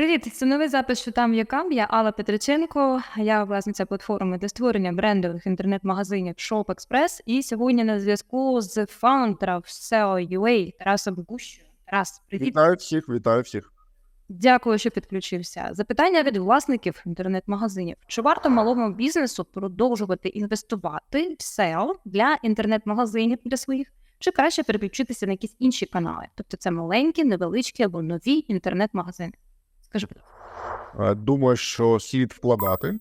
Привіт, це новий запис що там є кам. Я Алла Петриченко. Я власниця платформи для створення брендових інтернет-магазинів Shop Express. І сьогодні на зв'язку з фаундером SEO UA Тарасом Гущу. Тарас, привіт. Вітаю всіх, вітаю всіх. Дякую, що підключився. Запитання від власників інтернет-магазинів: чи варто малому бізнесу продовжувати інвестувати в SEO для інтернет-магазинів для своїх, чи краще переключитися на якісь інші канали? Тобто це маленькі, невеличкі або нові інтернет-магазини? Скажи. Е, Думаю, що слід вкладати,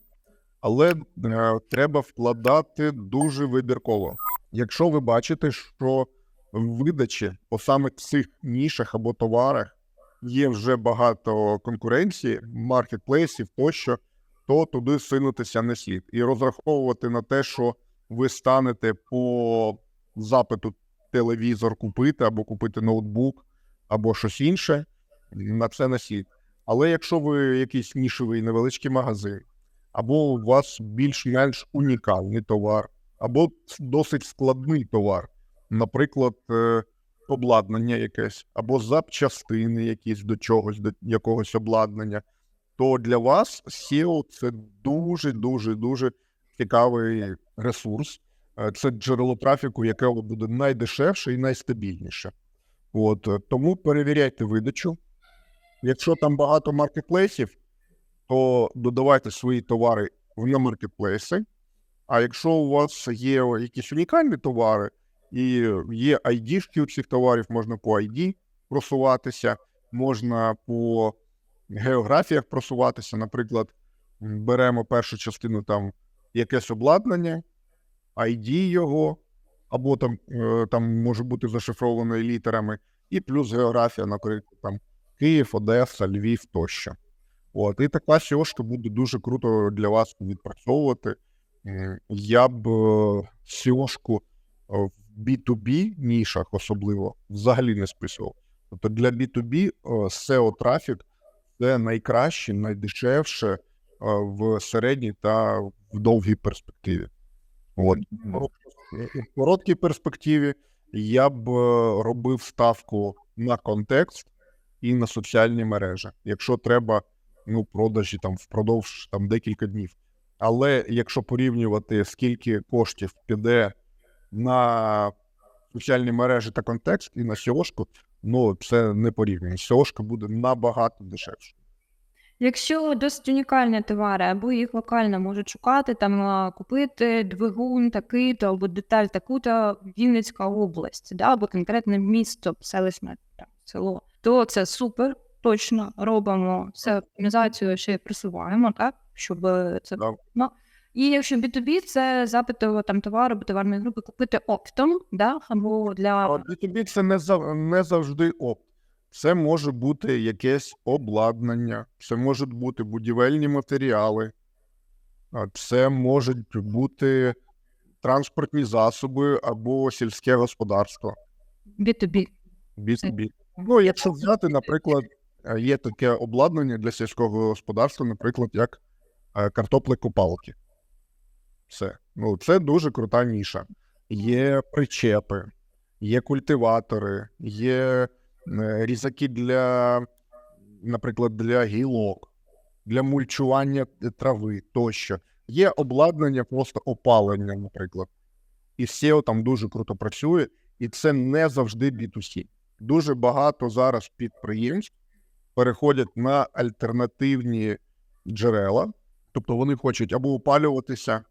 але е, треба вкладати дуже вибірково. Якщо ви бачите, що в видачі по саме цих нішах або товарах є вже багато конкуренції, маркетплейсів тощо, то туди синутися не слід. І розраховувати на те, що ви станете по запиту телевізор купити, або купити ноутбук, або щось інше, на це не слід. Але якщо ви якийсь нішевий невеличкий магазин, або у вас більш-менш унікальний товар, або досить складний товар, наприклад, е, обладнання якесь, або запчастини якісь до чогось, до якогось обладнання, то для вас SEO це дуже дуже дуже цікавий ресурс. Е, Це джерело трафіку, яке буде найдешевше і найстабільніше. От е, тому перевіряйте видачу. Якщо там багато маркетплейсів, то додавайте свої товари в маркетплейси. А якщо у вас є якісь унікальні товари і є ID-шки у цих товарів, можна по ID просуватися, можна по географіях просуватися. Наприклад, беремо першу частину там якесь обладнання, ID його, або там, е, там може бути зашифровано літерами, і плюс географія, наприклад, там Київ, Одеса, Львів тощо. От, і така SEO-шка буде дуже круто для вас відпрацьовувати. Я б е, SEO-шку е, в B2B нішах особливо взагалі не списував. Тобто для B2B е, SEO трафік це найкраще, найдешевше в середній та в довгій перспективі. От. В короткій перспективі я б робив ставку на контекст і на соціальні мережі, якщо треба ну, продажі там впродовж там декілька днів. Але якщо порівнювати, скільки коштів піде на соціальні мережі та контекст і на SEO-шку, ну це не порівняно. SEO-шка буде набагато дешевше. Якщо досить унікальні товари, або їх локально можуть шукати, там купити двигун такий-то або деталь таку-то Вінницька область, да, або конкретне місто, селищне там, село, то це супер. Точно робимо все оптимізацію, ще й просуваємо, так щоб це Да. ну, і якщо B2B, це запит там товару товарної групи купити оптом, да, або А для B2B це не, зав... не завжди опт. Це може бути якесь обладнання, це можуть бути будівельні матеріали, це можуть бути транспортні засоби або сільське господарство. B2B. B2B. Ну, якщо взяти, наприклад, е, є таке обладнання для сільського господарства, наприклад, як е, картоплекопалки. Все. Ну, це дуже крута ніша. Є причепи, є культиватори, є е, різаки для, наприклад, для гілок, для мульчування трави тощо. Є обладнання просто опалення, наприклад. І SEO там дуже круто працює, і це не завжди B2C. Дуже багато зараз підприємств переходять на альтернативні джерела, тобто вони хочуть або опалюватися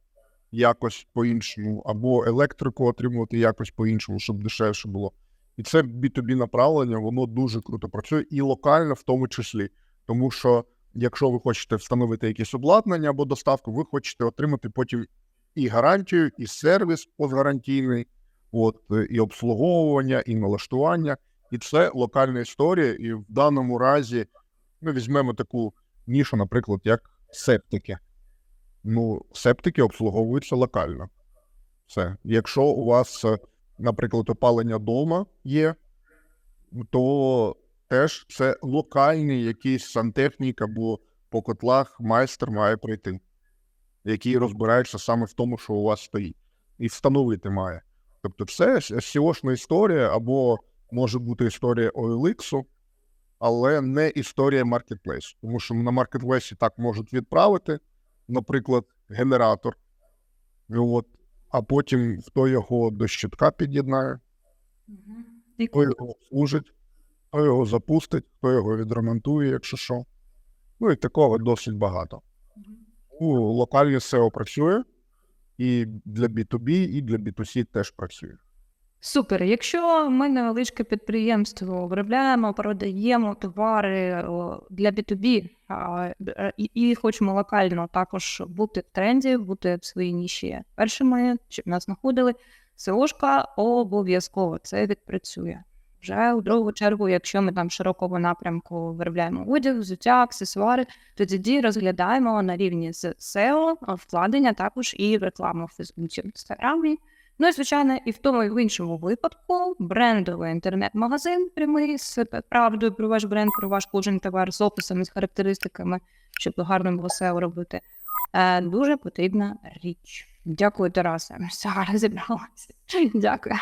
якось по-іншому, або електрику отримувати якось по-іншому, щоб дешевше було. І це B2B направлення, воно дуже круто працює і локально в тому числі. Тому що, якщо ви хочете встановити якесь обладнання або доставку, ви хочете отримати потім і гарантію, і сервіс постгарантійний, от, і обслуговування, і налаштування. І це локальна історія. І в даному разі ми візьмемо таку нішу, наприклад, як септики. Ну, септики обслуговуються локально. Все. Якщо у вас, е, наприклад, опалення вдома є, то теж це локальний якийсь сантехнік або по котлах майстер має прийти, який розбирається саме в тому, що у вас стоїть, і встановити має. Тобто, це SEO-шна історія, або може бути історія OLX, але не історія маркетплейсу. Тому що на маркетплейсі так можуть відправити, наприклад, генератор. От, а потім хто його до щитка під'єднає, хто його служить, хто його запустить, хто його відремонтує, якщо що. Ну і такого досить багато. Ну, локальне SEO працює, і для B2B, і для B2C теж працює. Супер. Якщо ми невеличке підприємство виробляємо, продаємо товари для B2B е, і, і хочемо локально також бути в тренді, бути в своїй ніші першими, щоб нас знаходили, СОшка обов'язково це відпрацює. Вже у другу чергу, якщо ми там широкого напрямку виробляємо одяг, взуття, аксесуари, то тоді розглядаємо на рівні з SEO вкладення також і рекламу в Фейсбуці, в Інстаграмі. Ну і звичайно, і в тому, і в іншому випадку брендовий інтернет-магазин прямий з правдою про ваш бренд, про ваш кожен товар з описами, з характеристиками, щоб гарно було SEO робити. Е, дуже потрібна річ. Дякую, Тарасе. Зараз зібралася. Дякую.